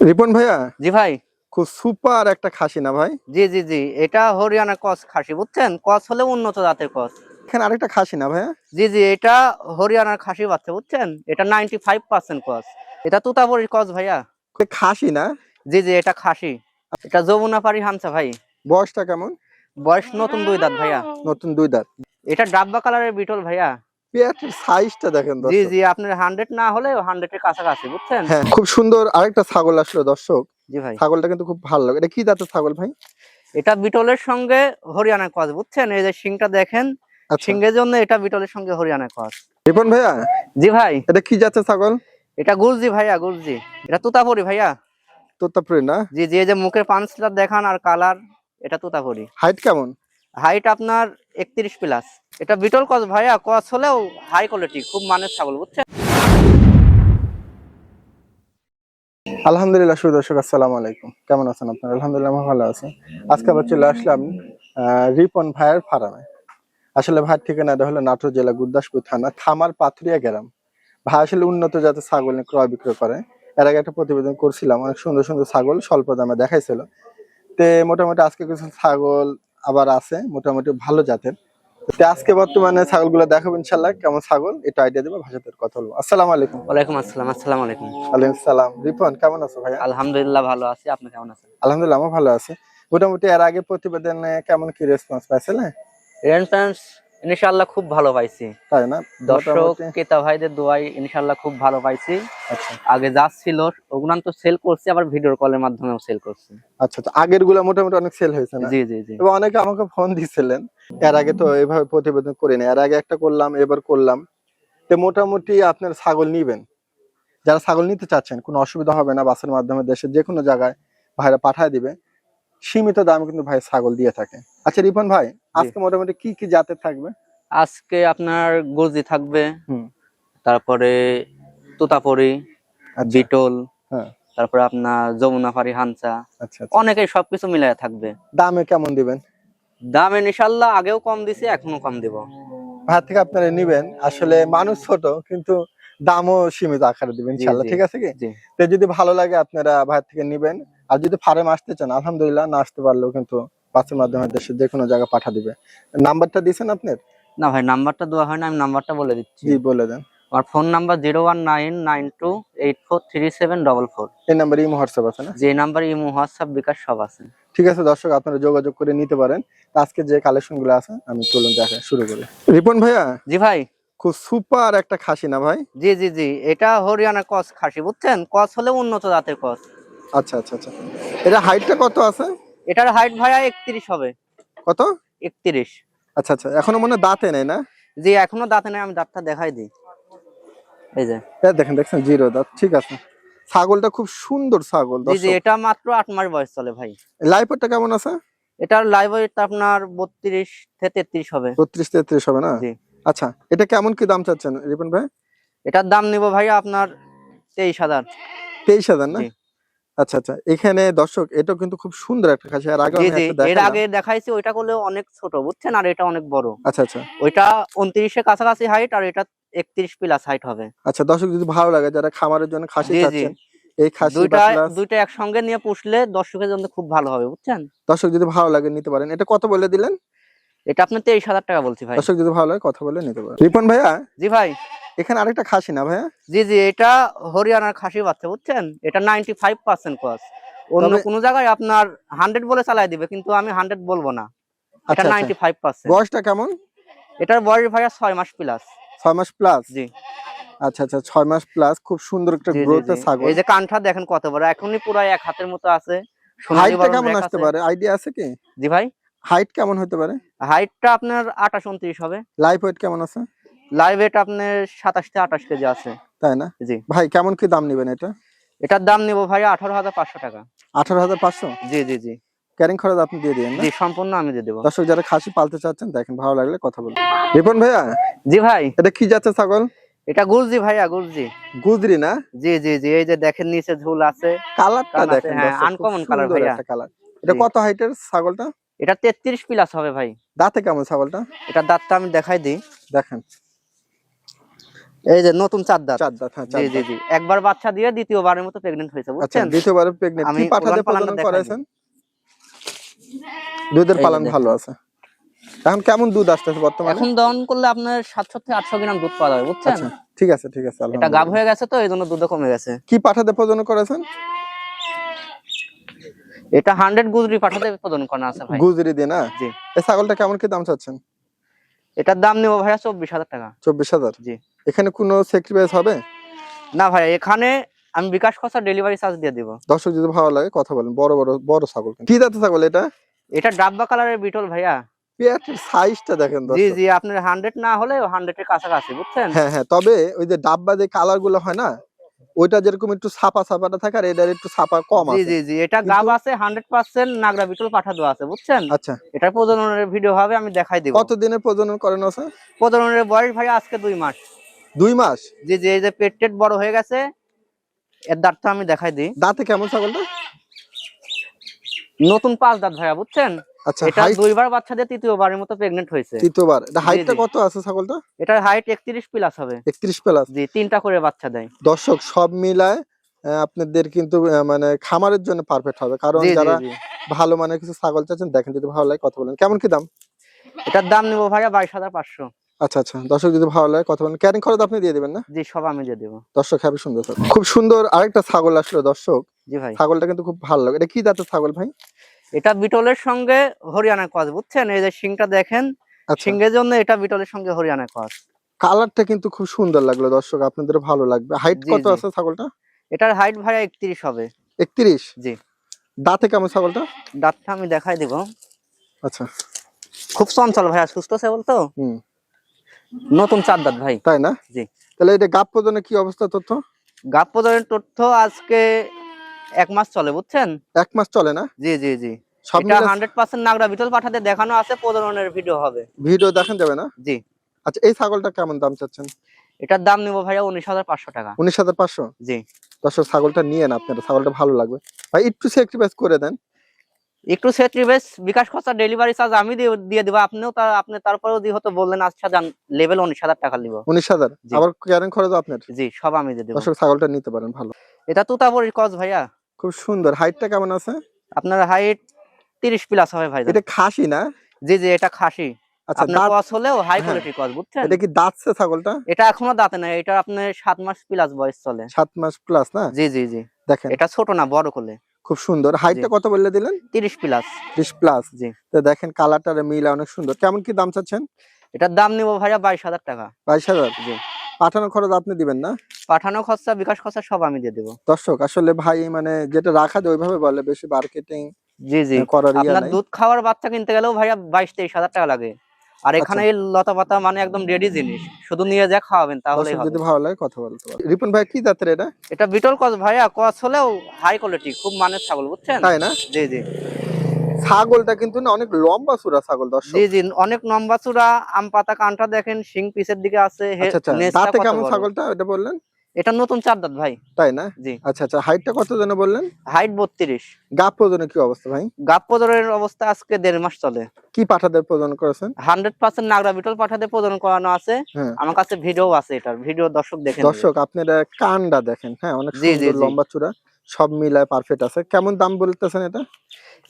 রিপন ভাইয়া? জি ভাই। খুব সুপার একটা খাসি না ভাই? জি জি জি। এটা হরিয়ানা কস খাসি বুঝছেন? কস হলে উন্নত জাতের কস। এখানে আরেকটা খাসি না ভাইয়া? জি জি এটা হরিয়ানার খাসি বাচ্চা বুঝছেন? এটা নাইনটি ফাইভ পার্সেন্ট কস। এটা তুতাবরির কস ভাইয়া। খাসি না? জি জি এটা খাসি। এটা যমুনা পারি হামসা ভাই। বয়সটা কেমন? বয়স নতুন দুই দাঁত ভাইয়া। নতুন দুই দাঁত। এটা ডাব্বা কালারের বিটল ভাইয়া। পেটের সাইজটা দেখেন জি জি আপনার হান্ড্রেড না হলে হান্ড্রেড এর কাছাকাছি বুঝছেন? হ্যাঁ খুব সুন্দর আরেকটা ছাগল আসলো দর্শক। জি ভাই। ছাগলটা কিন্তু খুব ভালো লাগে। এটা কি জাতের ছাগল ভাই? এটা বিটলের সঙ্গে হরিয়ানা কস বুঝছেন? এই যে সিংটা দেখেন আচ্ছা। সিংহের জন্য এটা বিটলের সঙ্গে হরিয়ানা কস রিপন ভাইয়া? জি ভাই। এটা কি জাতের ছাগল? এটা গুলজি ভাইয়া গুলজি। এটা তুতাপুরি ভাইয়া। তোতাপুরি না? জি জি এই যে মুখের পাঁচটা দেখান আর কালার এটা তুতাপুরি। হাইট কেমন? হাইট আপনার একত্রিশ প্লাস এটা বিটল কস ভাইয়া, কস হলেও হাই কোয়ালিটি খুব মানের ছাগল, বুঝছেন? আলহামদুলিল্লাহ শুভ দর্শক, আসসালামু আলাইকুম। কেমন আছেন আপনারা? আলহামদুলিল্লাহ, আমি ভালো আছি। আজকে আবার চলে আসলাম রিপন ভাইয়ের ফার্মে। আসলে ভাইয়ের ঠিকানাটা হলো নাটোর জেলা গুরদাসপুর থানা, থামার পাথুরিয়া গ্রাম। ভাই আসলে উন্নত জাতের ছাগল নিয়ে ক্রয় বিক্রয় করে। এর আগে একটা প্রতিবেদন করছিলাম, অনেক সুন্দর সুন্দর ছাগল, স্বল্প দামে দেখাইছিল। তে মোটামুটি আজকে কিছু ছাগল আবার আছে, মোটামুটি ভালো জাতের। আজকে বর্তমানে ছাগলগুলো দেখাবো ইনশাল্লাহ কেমন ছাগল এটা আইডিয়া দেবো ভাষাতে কথা বলব। আসসালামু আলাইকুম। ওয়ালাইকুম আসসালাম আসসালামু আলাইকুম। আলাইকুম সালাম রিপন কেমন আছো ভাই আলহামদুলিল্লাহ ভালো আছি আপনি কেমন আছেন? আলহামদুলিল্লাহ আমি ভালো আছি। মোটামুটি এর আগে প্রতিবেদনে কেমন কি রেসপন্স পাইছিলে রেনফ্যান্স ইনশাআল্লাহ খুব ভালো পাইছি। তাই না? দর্শক ক্রেতা ভাইদের দোয়াই ইনশাআল্লাহ খুব ভালো পাইছি। আচ্ছা। আগে যা ছিল ওগুলো তো সেল করছি আবার ভিডিও কলের মাধ্যমেও সেল করছি। আচ্ছা তো আগেরগুলা মোটামুটি অনেক সেল হয়েছে না? জি জি জি। এবং অনেকে আমাকে ফোন দিছিলেন এর আগে তো এইভাবে প্রতিবেদন করিনি। এর আগে একটা করলাম এবার করলাম। তো মোটামুটি আপনার ছাগল নিবেন। যারা ছাগল নিতে চাচ্ছেন কোনো অসুবিধা হবে না বাসের মাধ্যমে দেশের যে কোনো জায়গায় ভাইরা পাঠায় দিবে। সীমিত দামে কিন্তু ভাই ছাগল দিয়ে থাকে। আচ্ছা রিপন ভাই আজকে মোটামুটি কি কি জাতের থাকবে? আজকে আপনার গজি থাকবে তারপরে তোতাপরি আচ্ছা। বিটল হ্যাঁ। তারপরে আপনার যমুনাপাড়ি হানসা আচ্ছা আচ্ছা। অনেকে সবকিছু মিলাই থাকবে। দামে কেমন দিবেন? দাম ইনশাল্লাহ আগেও কম দিছি এখনও কম দিব। ভাই থেকে আপনারা নিবেন। আসলে মানুষ ছোট কিন্তু দামও সীমিত আকারে দিবেন ইনশাল্লাহ ঠিক আছে কি? তো যদি ভালো লাগে আপনারা ভাই থেকে নিবেন। আর যদি ফার্মে আসতে চান আলহামদুলিল্লাহ না আসতে পারলেও কিন্তু বাসের মাধ্যমে দেশের যে কোনো জায়গায় পাঠা দিবে। নাম্বারটা দিয়েছেন আপনার না ভাই নাম্বারটা দেওয়া হয় না আমি নাম্বারটা বলে দিচ্ছি। জি বলে দেন। আমার phone number zero one nine nine two eight four three seven double four. এই নাম্বারে ইমো হোয়াটসঅ্যাপ আছে না? যে নাম্বার ইমো হোয়াটসঅ্যাপ বিকাশ সব আছে। ঠিক আছে দর্শক আপনারা যোগাযোগ করে নিতে পারেন। আজকে যে কালেকশনগুলো আছে আমি চলুন দেখা শুরু করি। রিপন ভাইয়া? জি ভাই। খুব সুপার একটা খাসি না ভাই? জি জি জি এটা হরিয়ানা কস খাসি বুঝছেন? কস হলে উন্নত জাতের কস। আচ্ছা আচ্ছা আচ্ছা। এটা হাইটটা কত আছে? এটার হাইট ভাইয়া একত্রিশ হবে। কত? একত্রিশ। আচ্ছা আচ্ছা এখনও মনে হয় দাঁতে নেই না? জি এখনও দাঁতে নেই আমি দাঁতটা দেখাই দিই। এই যে। দেখেন দেখছেন জিরো দাঁত ঠিক আছে। ছাগলটা খুব সুন্দর ছাগল জি এটা মাত্র আট মাস বয়স চলে ভাই। লাইফটা কেমন আছে? এটার লাইভ ওয়েট আপনার বত্রিশ থেকে তেত্রিশ হবে। বত্রিশ তেত্রিশ হবে না? জি। আচ্ছা এটা কেমন কি দাম চাচ্ছেন রিপন ভাই? এটার দাম নিব ভাই আপনার তেইশ হাজার। তেইশ হাজার না। আচ্ছা আচ্ছা। এখানে দর্শক এটা কিন্তু খুব সুন্দর একটা খাসি। আর আগে এর আগে দেখাইছি ওইটা করলে অনেক ছোট বুঝছেন? আর এটা অনেক বড়। আচ্ছা আচ্ছা। ওইটা উনত্রিশের কাছাকাছি হাইট আর এটা একত্রিশ প্লাস হাইট হবে। আচ্ছা দর্শক যদি ভালো লাগে যারা খামারের জন্য খাসি চাচ্ছেন এই খাসি দুইটা দুইটা একসঙ্গে নিয়ে পুষলে দর্শকের জন্য খুব ভালো হবে বুঝছেন? দর্শক যদি ভালো লাগে নিতে পারেন। এটা কত বলে দিলেন? এটা আপনার তেইশ হাজার টাকা বলছি ভাই। দর্শক যদি ভালো লাগে কথা বলে নিতে রিপন ভাইয়া জি ভাই। এখানে আরেকটা খাসি না ভাইয়া? জি জি এটা হরিয়ানার খাসি বাচ্চা বুঝছেন? এটা নাইনটি ফাইভ পার্সেন্ট কস অন্য কোনো জায়গায় আপনার হান্ড্রেড বলে চালাই দিবে কিন্তু আমি হান্ড্রেড বলব না। এটা। নাইনটি ফাইভ পার্সেন্ট বয়সটা কেমন? এটার বয়স ভাইয়া ছয় মাস প্লাস ছয় মাস প্লাস জি। আচ্ছা আচ্ছা ছয় মাস প্লাস খুব সুন্দর একটা জি। ছাগল। এই যে কানটা দেখেন কত বড় এখনই পুরো এক হাতের মতো আছে। কেমন আসতে পারে? আইডিয়া আছে কি? জি ভাই। হাইট কেমন হতে পারে? হাইটটা আপনার আঠাশ উনত্রিশ হবে। লাইফ ওয়েট কেমন আছে? লাইভ ওয়েট আপনার সাতাশ থেকে আঠাশ কেজি আছে। তাই না? জি। ভাই কেমন কি দাম নেবেন এটা? এটার দাম নেব ভাই আঠারো হাজার পাঁচশো টাকা। আঠারো হাজার পাঁচশো? জি জি জি। ক্যারিং খরচ আপনি দিয়ে দিন না? জি সম্পূর্ণ আমি দিয়ে দেবো। দর্শক যারা খাসি পালতে চাচ্ছেন দেখেন ভালো লাগলে কথা বলুন। রিপন ভাইয়া জি ভাই। এটা কি যাচ্ছে ছাগল? এটা গুলজি ভাইয়া গুলজি। গুজরি না? জি জি জি এই যে দেখেন নিচে ঝুল আছে। কালারটা দেখেন হ্যাঁ, খুব uncommon ভাইয়া। কালার এটা কত হাইটের ছাগলটা? এটা তেত্রিশ প্লাস হবে ভাই। দাঁতে কেমন ছাগলটা? এটা দাঁতটা আমি দেখাই দিই। দেখেন। এই যে নতুন চার দাঁত। চার দাঁত হ্যাঁ জি জি জি। একবার বাচ্চা দিয়ে দ্বিতীয়বারের মতো প্রেগনেন্ট হয়েছে আচ্ছা বুঝছেন? দ্বিতীয়বার প্রেগনেন্ট আমি কি পাঠাতে প্রজনন করাইছেন? দুধের পালন ভালো আছে। এখন কেমন দুধ আসতেছে বর্তমানে? এখন দহন করলে আপনার সাতশো থেকে আটশো গ্রাম দুধ পাওয়া যাবে বুঝছেন? আচ্ছা ঠিক আছে ঠিক আছে এটা গাব হয়ে গেছে তো এই জন্য দুধও কমে গেছে। কি পাঠাতে প্রজনন করেছেন এটা হান্ড্রেড গুজরি পাঠাতে প্রদান করা আছে ভাই। গুজরি দিয়ে না? জি। এই ছাগলটা কেমন কি দাম চাচ্ছেন? এটার দাম নেব ভাইয়া চব্বিশ হাজার টাকা। চব্বিশ হাজার? জি। এখানে কোনো স্যাক্রিফাইস হবে? না ভাই এখানে আমি বিকাশ খরচা ডেলিভারি চার্জ দিয়ে দিব। দর্শক যদি ভালো লাগে কথা বলেন। বড় বড় বড় ছাগল। কি জাতের ছাগল এটা? এটা ডাব্বা কালারের বিটল ভাইয়া। পেটের সাইজটা দেখেন জি জি আপনার হান্ড্রেড না হলে হান্ড্রেড এর কাছাকাছি বুঝছেন? হ্যাঁ হ্যাঁ তবে ওই যে ডাব্বা যে কালারগুলো হয় না ওইটা যেরকম একটু ছাপা ছাপাটা থাকে আর এটার একটু ছাপা কম আছে। জি জি। এটা গাব আছে হান্ড্রেড পার্সেন্ট নাগরা বিটল পাঠা দেওয়া আছে বুঝছেন? আচ্ছা। এটা প্রজননের ভিডিও হবে আমি দেখাই দিব। কত দিনের প্রজনন করেন আছে প্রজননের বয়স ভাইয়া আজকে দুই মাস। দুই মাস? জি জি এই যে পেট টেট বড় হয়ে গেছে এর দাঁতটা আমি দেখাই দিই। দাঁতে কেমন ছাগলটা? নতুন পাঁচ দাঁত ভাইয়া বুঝছেন? আচ্ছা এটা দুইবার বাচ্চা দিয়ে তৃতীয়বারের মতো প্রেগনেন্ট হয়েছে। তৃতীয়বার। এটা হাইটটা কত আছে ছাগলটা এটার হাইট একত্রিশ প্লাস হবে। একত্রিশ প্লাস জি তিনটা করে বাচ্চা দেয়। দর্শক সব মিলায় আপনাদের কিন্তু মানে খামারের জন্য পারফেক্ট হবে। কারণ যারা ভালো মানের কিছু ছাগল চাচ্ছেন দেখেন যদি ভালো লাগে কথা বলেন। কেমন কি দাম? এটার দাম নেব ভাইয়া বাইশ হাজার পাঁচশো। আচ্ছা আচ্ছা। দর্শক যদি ভালো লাগে কথা বলেন। ক্যারিং খরচ আপনি দিয়ে দিবেন না? জি সব আমি দিয়ে দেবো। দর্শক হ্যাপি সুন্দর। খুব সুন্দর আরেকটা ছাগল আসলো দর্শক। জি ভাই। ছাগলটা কিন্তু খুব ভালো লাগে। এটা কি জাতের ছাগল ভাই? এটা বিটলের সঙ্গে হরিয়ানা কস বুঝছেন? এই যে শিংটা দেখেন আচ্ছা। শিংয়ের জন্য এটা বিটলের সঙ্গে হরিয়ানা কস কালারটা কিন্তু খুব সুন্দর লাগল দর্শক আপনাদের ভালো লাগবে। হাইট কত আছে ছাগলটা? এটার হাইট ভাইয়া একত্রিশ হবে। একত্রিশ? জি। দাঁতে কেমন ছাগলটা? দাঁতটা আমি দেখাই দিব। আচ্ছা। খুব চঞ্চল ভাইয়া সুস্থ সবল তো? হুম। নতুন চার দাঁত ভাই। তাই না? জি। তাহলে এটা গাপ পর্যন্ত কি অবস্থা তথ্য? গাপ প্রদানের তথ্য আজকে এক মাস চলে বুঝছেন? এক মাস চলে না? জি জি জি। সব এটা মিলে হান্ড্রেড পার্সেন্ট নাগরা বিটল পাঠাতে দেখানো আছে প্রজননের ভিডিও হবে। ভিডিও দেখেন যাবে না? জি। আচ্ছা এই ছাগলটা কেমন দাম চাচ্ছেন? এটার দাম নিব ভাইয়া উনিশ হাজার পাঁচশো টাকা। উনিশ হাজার পাঁচশো? জি। দর্শক ছাগলটা নিয়ে না আপনারা ছাগলটা ভালো লাগবে। ভাই একটু স্যাক্রিফাইস করে দেন। একটু সেট্রি বেশ বিকাশ খরচা ডেলিভারি চার্জ আমি দিয়ে- দেবো। আপনিও তার আপনি তারপরেও দিয়ে হতো বললেন আচ্ছা যান লেভেল উনিশ হাজার টাকা নিব উনিশ হাজার? আবার ক্যারিং খরচ আপনার? জি সব আমি দিয়ে দেবো। ছাগলটা নিতে পারেন ভালো। এটা তুতাবরির কস ভাইয়া। খুব সুন্দর। হাইটটা কেমন আছে? আপনার হাইট তিরিশ প্লাস হবে ভাই এটা খাসি না? জি জি এটা খাসি। আচ্ছা আপনার কস হলেও হাই। কোয়ালিটির কস বুঝছেন? এটা কি দাঁতছে ছাগলটা? এটা এখনও দাঁতে নাই। এটা আপনার সাত মাস প্লাস বয়স চলে। সাত মাস প্লাস না? জি জি জি। দেখেন। এটা ছোট না বড় করলে খুব সুন্দর। হাইটটা কত বললে দিলেন? তিরিশ প্লাস ত্রিশ প্লাস জি। তো দেখেন কালারটার মিলা অনেক সুন্দর। কেমন কি দাম চাচ্ছেন? এটার দাম নিবো ভাইয়া বাইশ হাজার টাকা। বাইশ হাজার? জি। পাঠানো খরচ আপনি দিবেন না? পাঠানো খরচা বিকাশ খরচা সব আমি দিয়ে দেবো। দর্শক আসলে ভাই মানে যেটা রাখা যায় ওইভাবে বলে বেশি মার্কেটিং জি জি। আপনার দুধ খাওয়ার বাচ্চা কিনতে গেলেও ভাইয়া বাইশ তেইশ হাজার টাকা লাগে। আর আচ্ছা। এখানে লতা পাতা মানে একদম রেডি জিনিস। শুধু নিয়ে যা খাওয়াবেন হবে। যদি ভালো লাগে কথা বলতে রিপন ভাই কি জাতের এটা? এটা বিটল কস ভাইয়া কস হলেও হাই কোয়ালিটি খুব মানের ছাগল বুঝছেন? তাই না? জি জি। ছাগলটা কিন্তু না অনেক লম্বা সুরা ছাগল দর্শক। জি জি অনেক লম্বা চূড়া আম পাতা কানটা দেখেন শিং পিছের দিকে আছে আচ্ছা আচ্ছা। নেজটা কেমন ছাগলটা এটা বললেন? এটা নতুন চার দাঁত ভাই। তাই না? জি। আচ্ছা আচ্ছা হাইটটা কত যেন বললেন? হাইট বত্রিশ। গাপ প্রজনের কি অবস্থা ভাই? গাপ প্রজনের অবস্থা আজকে দেড় মাস চলে। কি পাঠাদের প্রজন করেছেন? হান্ড্রেড পার্সেন্ট নাগরা বিটল পাঠাতে প্রজনন করানো আছে। হ্যাঁ। আমার কাছে ভিডিও আছে এটার। ভিডিও দর্শক দেখেন দর্শক আপনারা কানটা দেখেন হ্যাঁ অনেক সুন্দর লম্বা চূড়া সব মিলায় পারফেক্ট আছে। কেমন দাম বলতেছেন এটা?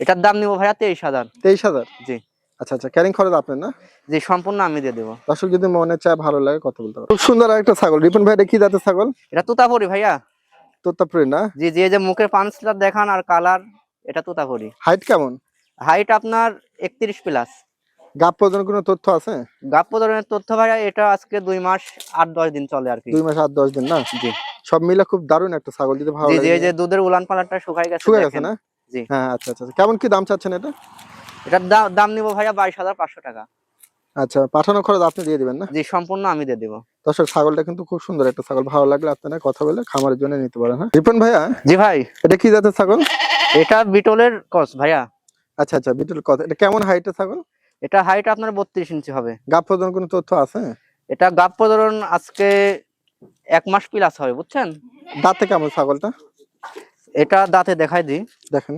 এটার দাম নিবো ভাইয়া তেইশ হাজার। তেইশ হাজার? জি। আচ্ছা আচ্ছা ক্যারিং খরচ আপনার না? জি সম্পূর্ণ আমি দিয়ে দেবো। দর্শক যদি মনে চায় ভালো লাগে কথা বলতে খুব সুন্দর একটা ছাগল। রিপন ভাই কি জাতের ছাগল? এটা তুতাপুরি ভাইয়া। তোতাপুরি না? জি জি যে মুখের পাঁচটা দেখান আর কালার এটা তুতাপুরি। হাইট কেমন? হাইট আপনার একত্রিশ প্লাস গাপ কোনো তথ্য আছে? গাপ তথ্য ভাইয়া এটা আজকে দুই মাস আট দশ দিন চলে আর কি। দুই মাস আট দশ দিন না? জি। সব মিলে খুব দারুণ একটা ছাগল যদি ভালো জি জি যে দুধের উলান পালানটা শুকাই গেছে গেছে না? জি। হ্যাঁ আচ্ছা আচ্ছা আচ্ছা। কেমন কি দাম চাচ্ছেন এটা? এটার দাম নিবো ভাইয়া বাইশ হাজার পাঁচশো টাকা। আচ্ছা পাঠানো খরচ আপনি দিয়ে দিবেন না? জি সম্পূর্ণ আমি দিয়ে দেবো। দর্শক ছাগলটা কিন্তু খুব সুন্দর একটা ছাগল ভালো লাগলে আপনারা কথা বলে খামারের জন্য নিতে পারেন হ্যাঁ? রিপন ভাইয়া জি ভাই। এটা কি জাতের ছাগল? এটা বিটলের কস ভাইয়া। আচ্ছা আচ্ছা বিটুল কথা এটা কেমন হাইটের ছাগল? এটা হাইট আপনার বত্রিশ ইঞ্চি হবে। গাপ প্রজন কোনো তথ্য আছে? এটা গাপ প্রজনন আজকে এক মাস প্লাস হবে বুঝছেন? দাঁতে কেমন ছাগলটা? এটা দাঁতে দেখাই দিই। দেখেন।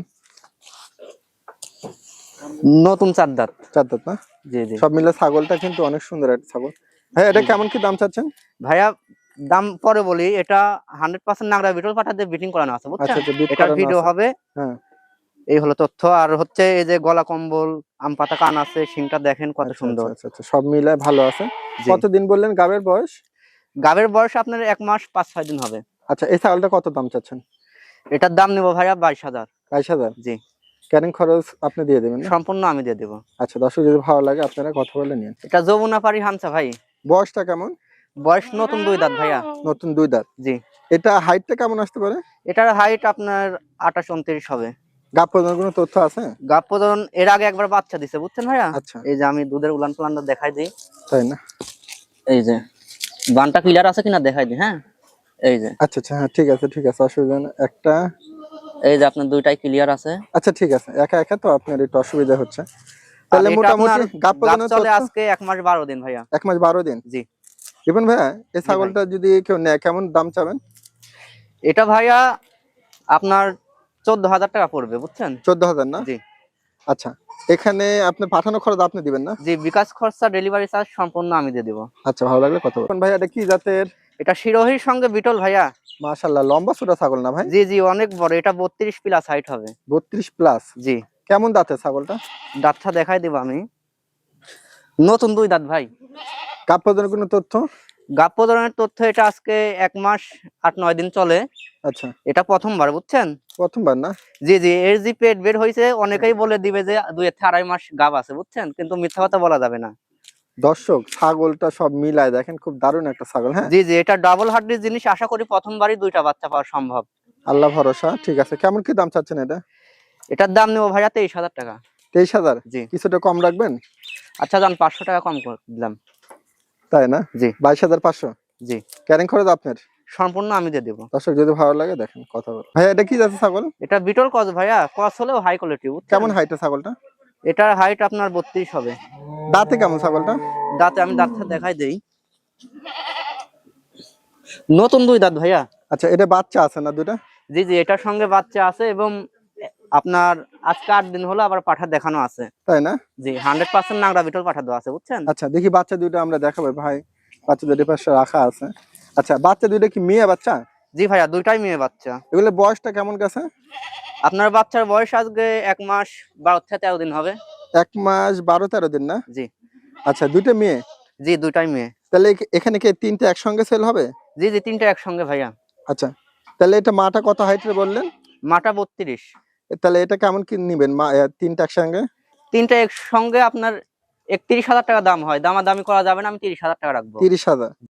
নতুন চার দাঁত। চার দাঁত না? জি জি। সব মিলে ছাগলটা কিন্তু অনেক সুন্দর একটা ছাগল। হ্যাঁ এটা কেমন কি দাম চাচ্ছেন? ভাইয়া দাম পরে বলি এটা হান্ড্রেড পার্সেন্ট নাগরা বিটল পাঠাতে বিটিং করানো আছে বুঝছেন? আচ্ছা আচ্ছা বিট ভিডিও হবে। হ্যাঁ। এই হলো তথ্য। আর হচ্ছে এই যে গলা কম্বল আম পাতা কান আছে শিংটা দেখেন কত আচ্ছা, সুন্দর। আচ্ছা, আচ্ছা, সব মিলে ভালো আছে। কতদিন বললেন গাবের বয়স? গাবের বয়স আপনার এক মাস পাঁচ ছয় দিন হবে। আচ্ছা এই ছাগলটা কত দাম চাচ্ছেন? এটার দাম নেব ভাইয়া বাইশ হাজার। বাইশ হাজার? জি। ক্যারিং খরচ আপনি দিয়ে দেবেন সম্পূর্ণ আমি দিয়ে দেবো। আচ্ছা দর্শক যদি ভালো লাগে আপনারা কথা বলে নিন। এটা যমুনা পারি হামসা ভাই। বয়সটা কেমন? বয়স নতুন দুই দাঁত ভাইয়া। নতুন দুই দাঁত। জি। এটা হাইটটা কেমন আসতে পারে? এটার হাইট আপনার আঠাশ উনত্রিশ হবে। গাপ পর্যন্ত কোনো তথ্য আছে? গাপ প্রজন এর আগে একবার বাচ্চা দিছে বুঝছেন ভাইয়া? আচ্ছা। এই যে আমি দুধের উলান পালানটা দেখাই দিই। তাই না? এই যে বানটা ক্লিয়ার আছে কিনা দেখাই দিই হ্যাঁ? এই যে। আচ্ছা আচ্ছা হ্যাঁ ঠিক আছে ঠিক আছে অসুবিধা একটা এই যে আপনার দুইটাই ক্লিয়ার আছে। আচ্ছা ঠিক আছে। একা একা তো আপনার একটু অসুবিধা হচ্ছে। তাহলে মোটামুটি গাপ চলে আজকে এক মাস বারো দিন ভাইয়া। এক মাস বারো দিন? জি। ইবন ভাইয়া এই ছাগলটা যদি কেউ নেয় কেমন দাম চাবেন? এটা ভাইয়া আপনার চোদ্দ হাজার টাকা পড়বে বুঝছেন? চোদ্দ হাজার না? জি। আচ্ছা এখানে আপনি পাঠানো খরচ আপনি দিবেন না? জি বিকাশ খরচা ডেলিভারি চার্জ সম্পূর্ণ আমি দিয়ে দিব। আচ্ছা ভালো লাগলে কথা বলুন ভাই এটা কি জাতের? এটা শিরোহির সঙ্গে বিটল ভাইয়া। মাশাল্লাহ লম্বা ছোটা ছাগল না ভাই? জি জি অনেক বড় এটা বত্রিশ প্লাস হাইট হবে। বত্রিশ প্লাস? জি। কেমন দাঁতের ছাগলটা? দাঁতটা দেখাই দিব আমি। নতুন দুই দাঁত ভাই। কাপ পর্যন্ত কোনো তথ্য? গাপ প্রজননের তথ্য এটা আজকে এক মাস আট নয় দিন চলে। আচ্ছা। এটা প্রথমবার বুঝছেন? প্রথমবার না? জি জি এর যে পেট বের হয়েছে অনেকেই বলে দিবে যে দুই থেকে আড়াই মাস গাব আছে বুঝছেন? কিন্তু মিথ্যা কথা বলা যাবে না। দর্শক ছাগলটা সব মিলায়। দেখেন খুব দারুণ একটা ছাগল হ্যাঁ? জি জি এটা ডাবল হার্ডির জিনিস আশা করি প্রথমবারই দুইটা বাচ্চা পাওয়া সম্ভব। আল্লাহ ভরসা ঠিক আছে। কেমন কি দাম চাচ্ছেন এটা? এটার দাম নেব ভাইয়া তেইশ হাজার টাকা। তেইশ হাজার? জি। কিছুটা কম রাখবেন? আচ্ছা যান পাঁচশো টাকা কম করে দিলাম। তাই না? জি। বাইশ হাজার পাঁচশো? জি। ক্যারিং খরচ আপনার? সম্পূর্ণ আমি দিয়ে দেবো। দর্শক যদি ভালো লাগে দেখেন কথা বল ভাইয়া এটা কি যাচ্ছে ছাগল? এটা বিটল কজ ভাইয়া কজ হলেও হাই কোয়ালিটি কেমন হাইটের ছাগলটা? এটার হাইট আপনার বত্রিশ হবে। দাঁতে কেমন ছাগলটা? দাঁতে আমি দাঁতটা দেখাই দেই। নতুন দুই দাঁত ভাইয়া। আচ্ছা এটা বাচ্চা আছে না দুটা জি জি এটার সঙ্গে বাচ্চা আছে এবং আপনার আজকে আট দিন হলো আবার পাঠা দেখানো আছে। তাই না? জি হান্ড্রেড পার্সেন্ট নাগরা বিটল পাঠা দেওয়া আছে বুঝছেন? আচ্ছা দেখি বাচ্চা দুইটা আমরা দেখাবো ভাই। বাচ্চা দুটো পাশে রাখা আছে। আচ্ছা বাচ্চা দুইটা কি মেয়ে বাচ্চা? জি ভাইয়া দুইটাই মেয়ে বাচ্চা। এগুলো বয়সটা কেমন গেছে? আপনার বাচ্চার বয়স আজকে এক মাস বারো থেকে তেরো দিন হবে। এক মাস বারো তেরো দিন না? জি। আচ্ছা দুইটা মেয়ে? জি দুইটাই মেয়ে। তাহলে এখানে কি তিনটে একসঙ্গে সেল হবে? জি জি তিনটে একসঙ্গে ভাইয়া। আচ্ছা তাহলে এটা মাটা কত হাইটের বললেন? মাটা বত্রিশ। তাহলে এটা কেমন কি নিবেন তিনটা একসঙ্গে? তিনটা একসঙ্গে আপনার একত্রিশ হাজার টাকা দাম হয়। দামাদামি করা যাবে না আমি তিরিশ হাজার টাকা রাখব। তিরিশ হাজার।